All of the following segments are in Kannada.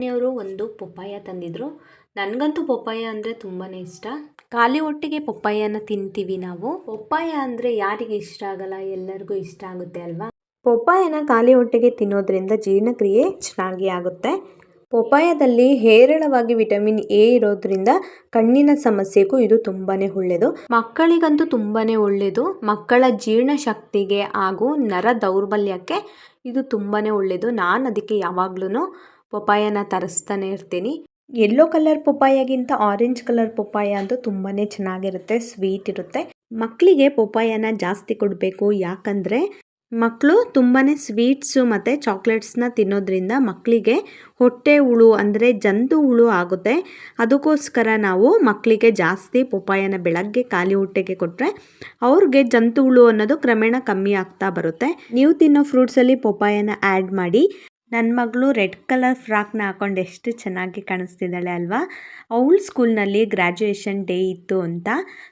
ಮನೆಯವರು ಒಂದು ಪಪ್ಪಾಯ ತಂದಿದ್ರು. ನನಗಂತೂ ಪಪ್ಪಾಯ ಅಂದರೆ ತುಂಬಾ ಇಷ್ಟ. ಖಾಲಿ ಹೊಟ್ಟೆಗೆ ಪಪ್ಪಾಯನ ತಿಂತೀವಿ ನಾವು. ಪಪ್ಪಾಯ ಅಂದರೆ ಯಾರಿಗೆ ಇಷ್ಟ ಆಗಲ್ಲ, ಎಲ್ಲರಿಗೂ ಇಷ್ಟ ಆಗುತ್ತೆ ಅಲ್ವಾ? ಪಪ್ಪಾಯನ ಖಾಲಿ ಹೊಟ್ಟೆಗೆ ತಿನ್ನೋದ್ರಿಂದ ಜೀರ್ಣಕ್ರಿಯೆ ಚೆನ್ನಾಗಿ ಆಗುತ್ತೆ. ಪಪ್ಪಾಯದಲ್ಲಿ ಹೇರಳವಾಗಿ ವಿಟಮಿನ್ ಎ ಇರೋದ್ರಿಂದ ಕಣ್ಣಿನ ಸಮಸ್ಯೆಗೂ ಇದು ತುಂಬಾ ಒಳ್ಳೆಯದು ಮಕ್ಕಳಿಗಂತೂ ತುಂಬಾ ಒಳ್ಳೆಯದು ಮಕ್ಕಳ ಜೀರ್ಣಶಕ್ತಿಗೆ ಹಾಗೂ ನರ ದೌರ್ಬಲ್ಯಕ್ಕೆ ಇದು ತುಂಬಾ ಒಳ್ಳೆಯದು ನಾನು ಅದಕ್ಕೆ ಯಾವಾಗ್ಲೂ ಪಪ್ಪಾಯನ ತರಿಸ್ತಾನೆ ಇರ್ತೀನಿ. ಯೆಲ್ಲೋ ಕಲರ್ ಪಪ್ಪಾಯಗಿಂತ ಆರೆಂಜ್ ಕಲರ್ ಪಪ್ಪಾಯ ಅಂತ ತುಂಬಾ ಚೆನ್ನಾಗಿರುತ್ತೆ ಸ್ವೀಟ್ ಇರುತ್ತೆ. ಮಕ್ಕಳಿಗೆ ಪಪ್ಪಾಯನ ಜಾಸ್ತಿ ಕೊಡಬೇಕು, ಯಾಕಂದರೆ ಮಕ್ಕಳು ತುಂಬಾ ಸ್ವೀಟ್ಸು ಮತ್ತು ಚಾಕ್ಲೇಟ್ಸ್ನ ತಿನ್ನೋದ್ರಿಂದ ಮಕ್ಕಳಿಗೆ ಹೊಟ್ಟೆ ಹುಳು ಅಂದರೆ ಜಂತು ಹುಳು ಆಗುತ್ತೆ. ಅದಕ್ಕೋಸ್ಕರ ನಾವು ಮಕ್ಕಳಿಗೆ ಜಾಸ್ತಿ ಪಪ್ಪಾಯನ ಬೆಳಗ್ಗೆ ಖಾಲಿ ಹೊಟ್ಟೆಗೆ ಕೊಟ್ಟರೆ ಅವ್ರಿಗೆ ಜಂತು ಹುಳು ಅನ್ನೋದು ಕ್ರಮೇಣ ಕಮ್ಮಿ ಆಗ್ತಾ ಬರುತ್ತೆ. ನೀವು ತಿನ್ನೋ ಫ್ರೂಟ್ಸಲ್ಲಿ ಪಪ್ಪಾಯನ ಆ್ಯಡ್ ಮಾಡಿ. ನನ್ನ ಮಗಳು ರೆಡ್ ಕಲರ್ ಫ್ರಾಕ್ನ ಹಾಕೊಂಡು ಎಷ್ಟು ಚೆನ್ನಾಗಿ ಕಾಣಿಸ್ತಿದ್ದಾಳೆ ಅಲ್ವಾ? ಅವಳ ಸ್ಕೂಲ್ನಲ್ಲಿ ಗ್ರ್ಯಾಜುಯೇಷನ್ ಡೇ ಇತ್ತು ಅಂತ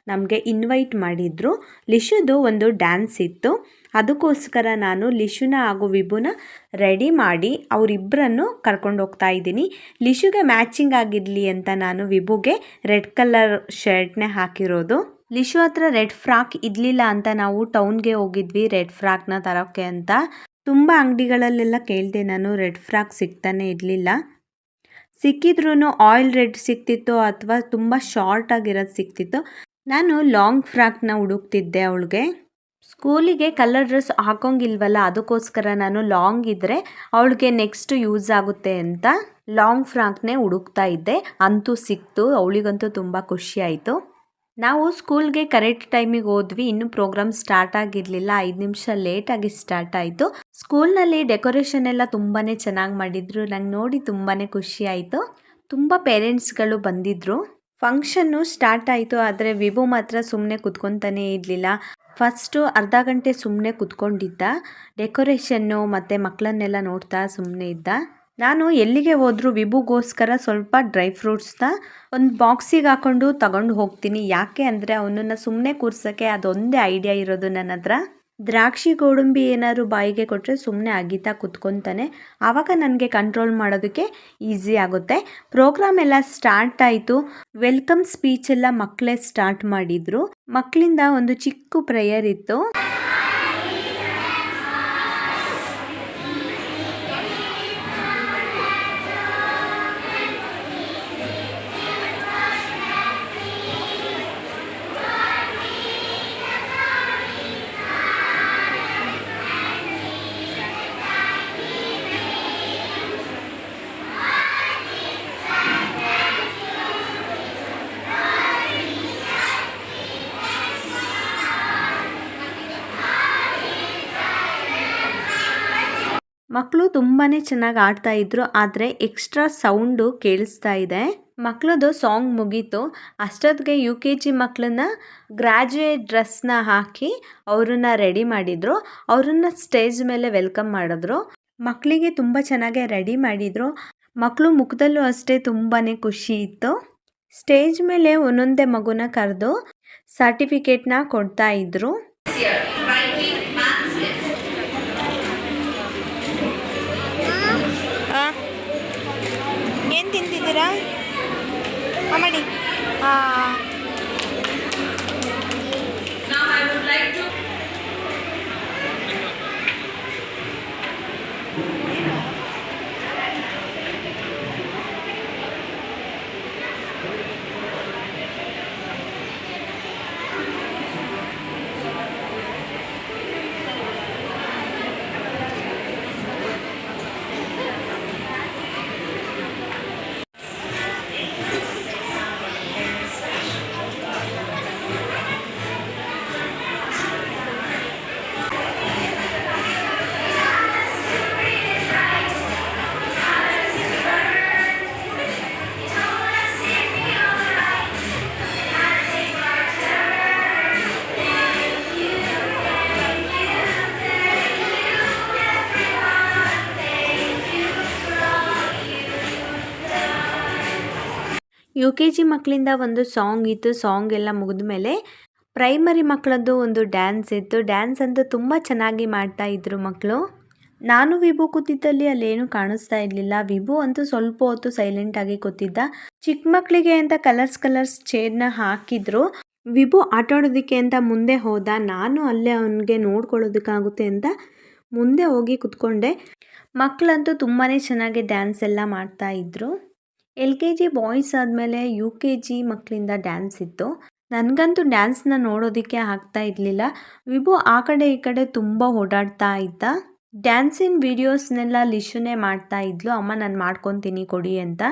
ನಮಗೆ ಇನ್ವೈಟ್ ಮಾಡಿದರು. ಲಿಶುದು ಒಂದು ಡ್ಯಾನ್ಸ್ ಇತ್ತು. ಅದಕ್ಕೋಸ್ಕರ ನಾನು ಲಿಶುನ ಹಾಗೂ ವಿಭುನ ರೆಡಿ ಮಾಡಿ ಅವರಿಬ್ಬರನ್ನು ಕರ್ಕೊಂಡು ಹೋಗ್ತಾ ಇದ್ದೀನಿ. ಲಿಶುಗೆ ಮ್ಯಾಚಿಂಗ್ ಆಗಿರಲಿ ಅಂತ ನಾನು ವಿಭುಗೆ ರೆಡ್ ಕಲರ್ ಶರ್ಟ್ನೇ ಹಾಕಿರೋದು. ಲಿಶು ಹತ್ರ ರೆಡ್ ಫ್ರಾಕ್ ಇರಲಿಲ್ಲ ಅಂತ ನಾವು ಟೌನ್ಗೆ ಹೋಗಿದ್ವಿ, ರೆಡ್ ಫ್ರಾಕ್ನ ತರೋಕ್ಕೆ ಅಂತ. ತುಂಬ ಅಂಗಡಿಗಳಲ್ಲೆಲ್ಲ ಕೇಳಿದೆ ನಾನು ರೆಡ್ ಫ್ರಾಕ್ ಸಿಗ್ತಾನೆ ಇರಲಿಲ್ಲ. ಸಿಕ್ಕಿದ್ರೂ ಆಯಿಲ್ ರೆಡ್ ಸಿಕ್ತಿತ್ತು ಅಥವಾ ತುಂಬ ಶಾರ್ಟ್ ಆಗಿರೋದು ಸಿಕ್ತಿತ್ತು ನಾನು ಲಾಂಗ್ ಫ್ರಾಕ್ನ ಹುಡುಕ್ತಿದ್ದೆ ಅವಳಿಗೆ. ಸ್ಕೂಲಿಗೆ ಕಲರ್ ಡ್ರೆಸ್ ಹಾಕೋಂಗಿಲ್ವಲ್ಲ, ಅದಕ್ಕೋಸ್ಕರ ನಾನು ಲಾಂಗ್ ಇದ್ದರೆ ಅವಳಿಗೆ ನೆಕ್ಸ್ಟ್ ಯೂಸ್ ಆಗುತ್ತೆ ಅಂತ ಲಾಂಗ್ ಫ್ರಾಕ್ನೇ ಹುಡುಕ್ತಾ ಇದ್ದೆ. ಅಂತೂ ಸಿಕ್ತು, ಅವಳಿಗಂತೂ ತುಂಬ ಖುಷಿ ಆಯಿತು. ನಾವು ಸ್ಕೂಲ್ಗೆ ಕರೆಕ್ಟ್ ಟೈಮಿಗೆ ಹೋದ್ವಿ. ಇನ್ನೂ ಪ್ರೋಗ್ರಾಮ್ ಸ್ಟಾರ್ಟ್ ಆಗಿರಲಿಲ್ಲ. ಐದು ನಿಮಿಷ ಲೇಟಾಗಿ ಸ್ಟಾರ್ಟ್ ಆಯಿತು. ಸ್ಕೂಲ್ನಲ್ಲಿ ಡೆಕೋರೇಷನ್ ಎಲ್ಲ ತುಂಬಾ ಚೆನ್ನಾಗಿ ಮಾಡಿದ್ರು. ನಂಗೆ ನೋಡಿ ತುಂಬಾ ಖುಷಿ ಆಯಿತು. ತುಂಬ ಪೇರೆಂಟ್ಸ್ಗಳು ಬಂದಿದ್ರು. ಫಂಕ್ಷನ್ನು ಸ್ಟಾರ್ಟ್ ಆಯಿತು. ಆದರೆ ವಿಭು ಮಾತ್ರ ಸುಮ್ಮನೆ ಕುತ್ಕೊತಾನೇ ಇರಲಿಲ್ಲ. ಫಸ್ಟು ಅರ್ಧ ಗಂಟೆ ಸುಮ್ಮನೆ ಕುತ್ಕೊಂಡಿದ್ದ. ಡೆಕೋರೇಷನ್ನು ಮತ್ತು ಮಕ್ಕಳನ್ನೆಲ್ಲ ನೋಡ್ತಾ ಸುಮ್ಮನೆ ಇದ್ದ. ನಾನು ಎಲ್ಲಿಗೆ ಹೋದರೂ ವಿಭುಗೋಸ್ಕರ ಸ್ವಲ್ಪ ಡ್ರೈ ಫ್ರೂಟ್ಸ್ನ ಒಂದು ಬಾಕ್ಸಿಗೆ ಹಾಕ್ಕೊಂಡು ತಗೊಂಡು ಹೋಗ್ತೀನಿ. ಯಾಕೆ ಅಂದರೆ ಅವನನ್ನು ಸುಮ್ಮನೆ ಕೂರ್ಸೋಕ್ಕೆ ಅದೊಂದೇ ಐಡಿಯಾ ಇರೋದು ನನ್ನ ಹತ್ರ. ದ್ರಾಕ್ಷಿ ಗೋಡಂಬಿ ಏನಾದ್ರು ಬಾಯಿಗೆ ಕೊಟ್ಟರೆ ಸುಮ್ಮನೆ ಅಗಿತಾ ಕುತ್ಕೊತಾನೆ. ಆವಾಗ ನನಗೆ ಕಂಟ್ರೋಲ್ ಮಾಡೋದಕ್ಕೆ ಈಸಿ ಆಗುತ್ತೆ. ಪ್ರೋಗ್ರಾಮ್ ಎಲ್ಲ ಸ್ಟಾರ್ಟ್ ಆಯಿತು. ವೆಲ್ಕಮ್ ಸ್ಪೀಚ್ ಎಲ್ಲ ಮಕ್ಕಳೇ ಸ್ಟಾರ್ಟ್ ಮಾಡಿದರು. ಮಕ್ಕಳಿಂದ ಒಂದು ಚಿಕ್ಕ ಪ್ರೇಯರ್ ಇತ್ತು. ಮಕ್ಕಳು ತುಂಬಾ ಚೆನ್ನಾಗಿ ಆಡ್ತಾ ಇದ್ರು, ಆದರೆ ಎಕ್ಸ್ಟ್ರಾ ಸೌಂಡು ಕೇಳಿಸ್ತಾ ಇದೆ. ಮಕ್ಕಳದು ಸಾಂಗ್ ಮುಗೀತು. ಅಷ್ಟೊತ್ತಿಗೆ ಯು ಕೆ ಜಿ ಮಕ್ಕಳನ್ನ ಗ್ರ್ಯಾಜುಯೇಟ್ ಡ್ರೆಸ್ನ ಹಾಕಿ ಅವ್ರನ್ನ ರೆಡಿ ಮಾಡಿದರು. ಅವ್ರನ್ನ ಸ್ಟೇಜ್ ಮೇಲೆ ವೆಲ್ಕಮ್ ಮಾಡಿದ್ರು. ಮಕ್ಕಳಿಗೆ ತುಂಬ ಚೆನ್ನಾಗೆ ರೆಡಿ ಮಾಡಿದರು. ಮಕ್ಕಳು ಮುಖದಲ್ಲೂ ಅಷ್ಟೇ ತುಂಬಾ ಖುಷಿ ಇತ್ತು. ಸ್ಟೇಜ್ ಮೇಲೆ ಒಂದೊಂದೇ ಮಗುನ ಕರೆದು ಸರ್ಟಿಫಿಕೇಟ್ನ ಕೊಡ್ತಾ ಇದ್ರು ಏನು ತಿಂತಿದ್ದೀರಾ ಮಾಡಿ ಯು ಕೆ ಜಿ ಮಕ್ಕಳಿಂದ ಒಂದು ಸಾಂಗ್ ಇತ್ತು, ಸಾಂಗ್ ಎಲ್ಲ ಮುಗಿದ ಮೇಲೆ ಪ್ರೈಮರಿ ಮಕ್ಕಳದ್ದು ಒಂದು ಡ್ಯಾನ್ಸ್ ಇತ್ತು. ಡ್ಯಾನ್ಸ್ ಅಂತೂ ತುಂಬ ಚೆನ್ನಾಗಿ ಮಾಡ್ತಾ ಇದ್ರು ಮಕ್ಕಳು ನಾನು ವಿಭು ಕೂತಿದ್ದಲ್ಲಿ ಅಲ್ಲೇನು ಕಾಣಿಸ್ತಾ ಇರಲಿಲ್ಲ. ವಿಭು ಅಂತೂ ಸ್ವಲ್ಪ ಹೊತ್ತು ಸೈಲೆಂಟಾಗಿ ಕೂತಿದ್ದ. ಚಿಕ್ಕ ಮಕ್ಕಳಿಗೆ ಅಂತ ಕಲರ್ಸ್ ಕಲರ್ಸ್ ಚೇರ್ನ ಹಾಕಿದ್ರು. ವಿಭು ಆಟ ಆಡೋದಕ್ಕೆ ಅಂತ ಮುಂದೆ ಹೋದ. ನಾನು ಅಲ್ಲೇ ಅವನಿಗೆ ನೋಡ್ಕೊಳ್ಳೋದಕ್ಕಾಗುತ್ತೆ ಅಂತ ಮುಂದೆ ಹೋಗಿ ಕುತ್ಕೊಂಡೆ. ಮಕ್ಕಳಂತೂ ತುಂಬಾ ಚೆನ್ನಾಗಿ ಡ್ಯಾನ್ಸ್ ಎಲ್ಲ ಮಾಡ್ತಾ ಇದ್ರು. ಎಲ್ ಕೆ ಜಿ ಬಾಯ್ಸ್ ಆದಮೇಲೆ ಯು ಕೆ ಜಿ ಮಕ್ಕಳಿಂದ ಡ್ಯಾನ್ಸ್ ಇತ್ತು. ನನಗಂತೂ ಡ್ಯಾನ್ಸ್ನ ನೋಡೋದಕ್ಕೆ ಆಗ್ತಾ ಇರಲಿಲ್ಲ. ವಿಭು ಆ ಕಡೆ ಈ ಕಡೆ ತುಂಬ ಓಡಾಡ್ತಾ ಇದ್ದ. ಡ್ಯಾನ್ಸಿನ ವೀಡಿಯೋಸ್ನೆಲ್ಲ ಲಿಶುನೇ ಮಾಡ್ತಾ ಇದ್ಲು. ಅಮ್ಮ, ನಾನು ಮಾಡ್ಕೊತೀನಿ ಕೊಡಿ ಅಂತ.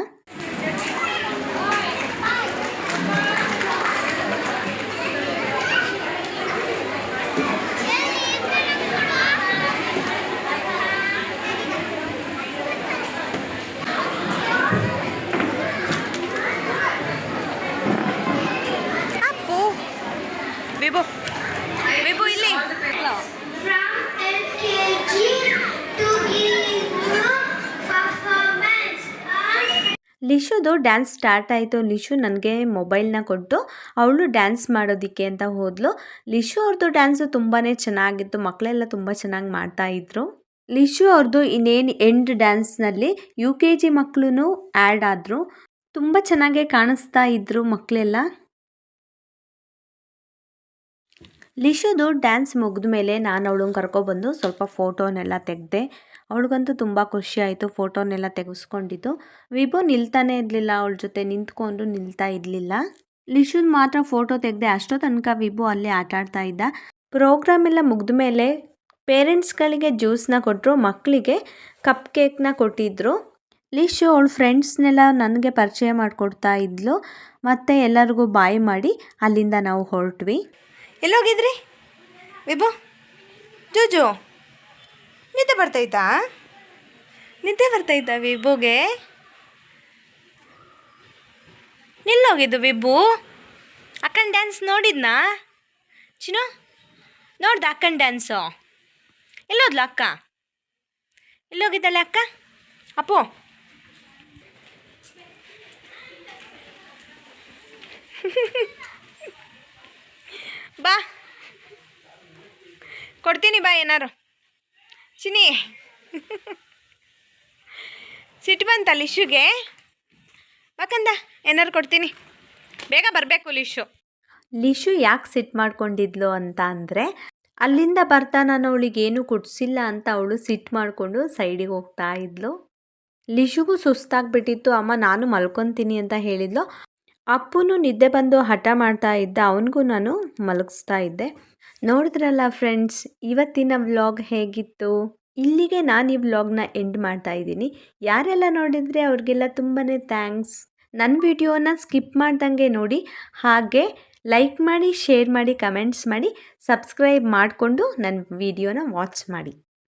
ಲಿಶುದು ಡ್ಯಾನ್ಸ್ ಸ್ಟಾರ್ಟ್ ಆಯಿತು. ಲಿಶು ನನಗೆ ಮೊಬೈಲ್ನ ಕೊಟ್ಟು ಅವಳು ಡ್ಯಾನ್ಸ್ ಮಾಡೋದಕ್ಕೆ ಅಂತ ಹೋದ್ಲು. ಲಿಶು ಅವ್ರದ್ದು ಡ್ಯಾನ್ಸು ತುಂಬಾ ಚೆನ್ನಾಗಿತ್ತು. ಮಕ್ಕಳೆಲ್ಲ ತುಂಬ ಚೆನ್ನಾಗಿ ಮಾಡ್ತಾ ಇದ್ರು. ಲಿಶು ಅವ್ರದ್ದು ಇನ್ನೇನು ಎಂಡ್ ಡ್ಯಾನ್ಸ್ನಲ್ಲಿ ಯು ಕೆ ಜಿ ಮಕ್ಕಳು ಆ್ಯಡ್ ಆದರು. ತುಂಬ ಚೆನ್ನಾಗೇ ಕಾಣಿಸ್ತಾ ಇದ್ರು ಮಕ್ಕಳೆಲ್ಲ ಲಿಶುದು ಡ್ಯಾನ್ಸ್ ಮುಗಿದ ಮೇಲೆ ನಾನು ಅವಳನ್ನ ಕರ್ಕೊಬಂದು ಸ್ವಲ್ಪ ಫೋಟೋನೆಲ್ಲ ತೆಗೆದೆ. ಅವಳಿಗಂತೂ ತುಂಬ ಖುಷಿ ಆಯಿತು ಫೋಟೋನೆಲ್ಲ ತೆಗೆಸ್ಕೊಂಡಿದ್ದು. ವಿಭು ನಿಲ್ತಾನೆ ಇರಲಿಲ್ಲ, ಅವಳ ಜೊತೆ ನಿಂತ್ಕೊಂಡು ನಿಲ್ತಾ ಇರಲಿಲ್ಲ. ಲಿಶುನ್ ಮಾತ್ರ ಫೋಟೋ ತೆಗೆದೆ ಅಷ್ಟೋ ತನಕ ವಿಭು ಅಲ್ಲಿ ಆಟ ಆಡ್ತಾ ಇದ್ದ. ಪ್ರೋಗ್ರಾಮ್ ಎಲ್ಲ ಮುಗಿದ ಮೇಲೆ ಪೇರೆಂಟ್ಸ್ಗಳಿಗೆ ಜ್ಯೂಸ್ನ ಕೊಟ್ಟರು ಮಕ್ಕಳಿಗೆ ಕಪ್ ಕೇಕ್ನ ಕೊಟ್ಟಿದ್ದರು ಲಿಶು ಅವಳ ಫ್ರೆಂಡ್ಸ್ನೆಲ್ಲ ನನಗೆ ಪರಿಚಯ ಮಾಡಿಕೊಡ್ತಾ ಇದ್ಲು. ಮತ್ತು ಎಲ್ಲರಿಗೂ ಬಾಯ್ ಮಾಡಿ ಅಲ್ಲಿಂದ ನಾವು ಹೊರಟ್ವಿ. ಎಲ್ಲೋಗಿದ್ರಿ? ವಿಭು? ಜೂಜು? ಬರ್ತೈತಾ ನಿದ್ದೆ ಬರ್ತೈತಾ ವಿಭುಗೆ ನಿಲ್ಲೋಗಿದ್ದು ವಿಭು ಅಕ್ಕನ ಡ್ಯಾನ್ಸ್ ನೋಡಿದ್ನಾ? ಚಿನು ನೋಡ್ದ ಅಕ್ಕನ ಡ್ಯಾನ್ಸು ಎಲ್ಲೋದ್ಲ ಅಕ್ಕ? ಎಲ್ಲೋಗಿದ್ದಾಳೆ ಅಕ್ಕ? ಅಪ್ಪು. ಬಾ. ಕೊಡ್ತೀನಿ ಬಾ ಏನಾರು. ಚಿನಿ ಸಿಟ್ಟು ಬಂತ ಲಿಶುಗೆ ಯಾಕಂದ ಏನಾರು ಕೊಡ್ತೀನಿ. ಬೇಗ ಬರಬೇಕು ಲಿಶು. ಲಿಶು ಯಾಕೆ ಸಿಟ್ ಮಾಡ್ಕೊಂಡಿದ್ಲು ಅಂತ ಅಂದರೆ, ಅಲ್ಲಿಂದ ಬರ್ತಾ ನಾನು ಅವಳಿಗೆ ಏನು ಕೊಡಿಸಿಲ್ಲ ಅಂತ ಅವಳು ಸಿಟ್ ಮಾಡಿಕೊಂಡು ಸೈಡಿಗೆ ಹೋಗ್ತಾ ಇದ್ಲು. ಲಿಶುಗೂ ಸುಸ್ತಾಗ್ಬಿಟ್ಟಿತ್ತು, ಅಮ್ಮ ನಾನು ಮಲ್ಕೊತೀನಿ ಅಂತ ಹೇಳಿದ್ಲು. ಅಪ್ಪುನು ನಿದ್ದೆ ಬಂದು ಹಠ ಮಾಡ್ತಾ ಇದ್ದ, ಅವನಿಗೂ ನಾನು ಮಲಗಿಸ್ತಾ ಇದ್ದೆ. ನೋಡಿದ್ರಲ್ಲ ಫ್ರೆಂಡ್ಸ್ ಇವತ್ತಿನ ವ್ಲಾಗ್ ಹೇಗಿತ್ತು? ಇಲ್ಲಿಗೆ ನಾನು ಈ ವ್ಲಾಗ್ನ ಎಂಡ್ ಮಾಡ್ತಾ ಇದ್ದೀನಿ. ಯಾರೆಲ್ಲ ನೋಡಿದರೆ ಅವ್ರಿಗೆಲ್ಲ ತುಂಬಾ ಥ್ಯಾಂಕ್ಸ್ ನನ್ನ ವಿಡಿಯೋನ ಸ್ಕಿಪ್ ಮಾಡ್ದಂಗೆ ನೋಡಿ, ಹಾಗೆ ಲೈಕ್ ಮಾಡಿ ಶೇರ್ ಮಾಡಿ ಕಮೆಂಟ್ಸ್ ಮಾಡಿ ಸಬ್ಸ್ಕ್ರೈಬ್ ಮಾಡಿಕೊಂಡು ನನ್ನ ವಿಡಿಯೋನ ವಾಚ್ ಮಾಡಿ.